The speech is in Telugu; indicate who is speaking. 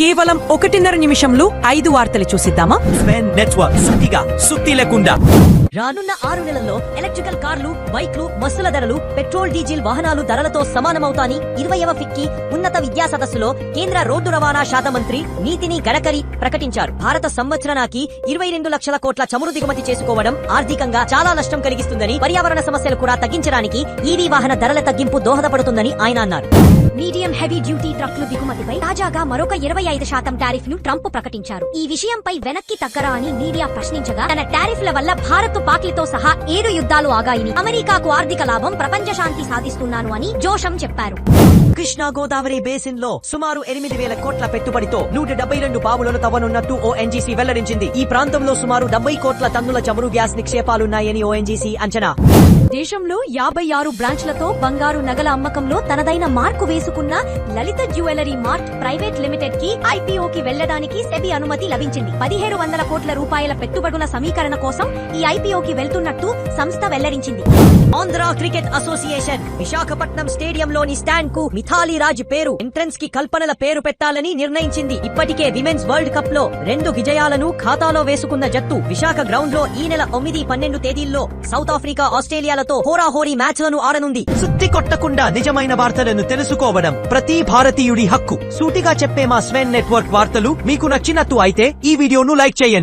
Speaker 1: కేవలం ఒకటిన్నర నిమిషంలో ఐదు వార్తలు చూసిద్దామా?
Speaker 2: స్వెన్ నెట్వర్క్ సుత్తిగా సుత్తి లేకుండా.
Speaker 3: రానున్న ఆరు నెలల్లో ఎలక్ట్రికల్ కార్లు బైక్లు బస్సుల ధరలు పెట్రోల్ డీజిల్ వాహనాలు ధరలతో సమానమవుతాని ఇరవైవ ఫిక్కి ఉన్నత విద్యా సదస్సులో కేంద్ర రోడ్డు రవాణా శాఖ మంత్రి నీతిని గడకరి ప్రకటించారు. భారత సంవత్సరానికి ఇరవై రెండు లక్షల కోట్ల చమురు దిగుమతి చేసుకోవడం ఆర్థికంగా చాలా నష్టం కలిగిస్తుందని పర్యావరణ సమస్యలు కూడా తగ్గించడానికి ఈవీ వాహన ధరల తగ్గింపు దోహదపడుతుందని ఆయన అన్నారు.
Speaker 4: మీడియం హెవీ డ్యూటీ ట్రక్లు దిగుమతిపై తాజాగా మరొక ఇరవై ఐదు శాతం టారిఫ్ను ట్రంప్ ప్రకటించారు. ఈ విషయంపై వెనక్కి తగ్గరా అని మీడియా ప్రశ్నించగా తన టారిఫ్ల వల్ల భారత్ పాక్లతో సహా ఏడు యుద్ధాలు ఆగాయని అమెరికాకు ఆర్థిక లాభం ప్రపంచ శాంతి సాధిస్తున్నాను అని జోషం చెప్పారు.
Speaker 2: కృష్ణా గోదావరి బేసిన్లో సుమారు ఎనిమిది వేల కోట్ల పెట్టుబడితో నూట డెబ్బై రెండు బావులను తవ్వనున్నట్టు ఓఎన్జీసీ వెల్లడించింది. ఈ ప్రాంతంలో సుమారు డెబ్బై కోట్ల టన్నుల చమురు గ్యాస్ నిక్షేపాలున్నాయని ఓఎన్జీసీ అంచనా.
Speaker 4: దేశంలో యాభై ఆరు బ్రాంచ్లతో బంగారు నగల అమ్మకంలో తనదైన మార్కు వేసుకున్న లలిత జ్యువెలరీ మార్ట్ ప్రైవేట్ లిమిటెడ్కి ఐపీఓకి వెళ్ళడానికి సెబీ అనుమతి లభించింది. పదిహేడు వందల కోట్ల రూపాయల పెట్టుబడుల సమీకరణ కోసం ఈ ఐపీఓకి వెళ్తున్నట్టు సంస్థ వెల్లడించింది.
Speaker 3: ఆంధ్ర క్రికెట్ అసోసియేషన్ విశాఖపట్నం స్టేడియంలోని స్టాండ్కు మిథాలీ రాజ్ పేరు ఎంట్రన్స్కి కల్పనల పేరు పెట్టాలని నిర్ణయించింది. ఇప్పటికే విమెన్స్ వరల్డ్ కప్లో రెండు విజయాలను ఖాతాలో వేసుకున్న జట్టు విశాఖ గ్రౌండ్లో ఈ నెల తొమ్మిది పన్నెండు తేదీల్లో సౌత్ ఆఫ్రికా ఆస్ట్రేలియాలతో హోరాహోరీ మ్యాచ్లను ఆడనుంది.
Speaker 2: సుత్తి కొట్టకుండా నిజమైన వార్తలను తెలుసుకోవడం ప్రతి భారతీయుడి హక్కు. సూటిగా చెప్పే మా స్వెన్ నెట్వర్క్ వార్తలు మీకు నచ్చినట్టు అయితే ఈ వీడియోను లైక్ చేయండి.